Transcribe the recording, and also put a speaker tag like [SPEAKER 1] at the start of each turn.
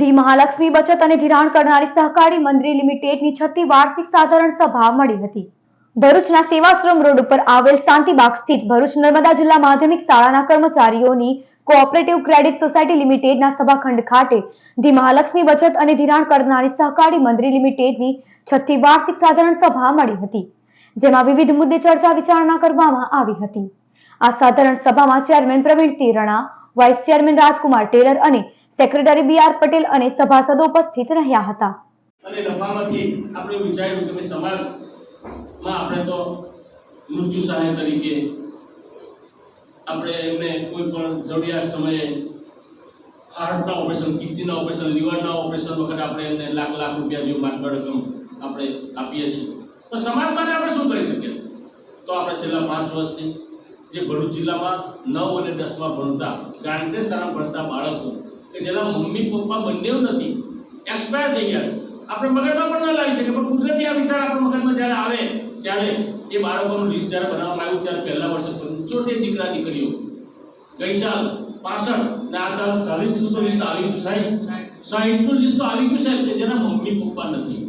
[SPEAKER 1] The Mahalakshmi બચત અને ધિરાણ કરનારી સહકારી મંદિર લિમિટેડની છઠ્ઠી વાર્ષિક સાધારણ સભા મળી હતી. ભરૂચના સેવાશ્રમ રોડ ઉપર આવેલ શાંતિબાગ સ્થિત ભરૂચ નર્મદા જિલ્લા માધ્યમિક શાળાના કર્મચારીઓની કોઓપરેટિવ ક્રેડિટ સોસાયટી લિમિટેડના સભાખંડ ખાતે ધી મહાલક્ષ્મી બચત અને ધિરાણ કરનારી સહકારી મંદિર લિમિટેડની છઠ્ઠી વાર્ષિક સાધારણ સભા મળી હતી, જેમાં વિવિધ મુદ્દે ચર્ચા વિચારણા કરવામાં આવી હતી. આ સાધારણ સભામાં chairman Pravinsinh Rana vice chairman Rajkumar Tailor અને સેક્રેટરી બી આર પટેલ અને સભાસદો ઉપસ્થિત રહ્યા હતા.
[SPEAKER 2] અને નફામાંથી આપણે વિચાર્યું કે સમાજમાં આપણે તો મૃત્યુ સહાય તરીકે આપણે એમને કોઈ પણ જરૂરિયાત સમયે હાર્ટના ઓપરેશન, કિડનીના ઓપરેશન, લીવરના ઓપરેશન વખતે આપણે એમને લાખ લાખ રૂપિયા જેવું માનવ રકમ આપણે આપીએ છીએ. તો સમાજ માટે આપણે શું કરી શકીએ? તો આપણે છેલ્લા પાંચ વર્ષથી જે ભરૂચ જિલ્લામાં નવ અને દસમાં ભણતા શાળા ભણતા બાળકો કે જેના મમ્મી પપ્પા બંને નથી એક્સપાયર થઈ ગયા છે. આપણે મગજમાં પણ ના લાવી શકીએ પણ કુદરતી આ વિચાર આપણા મગજમાં જ્યારે આવે ત્યારે એ બાળકોનું લિસ્ટ જ્યારે બનાવવામાં આવ્યું ત્યારે પહેલા વર્ષે પંચોતેર દીકરા દીકરીઓ ગઈ સાલ પાસઠ ને આ સાલ ચાલીસનું લિસ્ટ આવી ગયું સાહેબ સાહીઠનું લિસ્ટ તો આવી ગયું સાહેબ કે જેના મમ્મી પપ્પા નથી.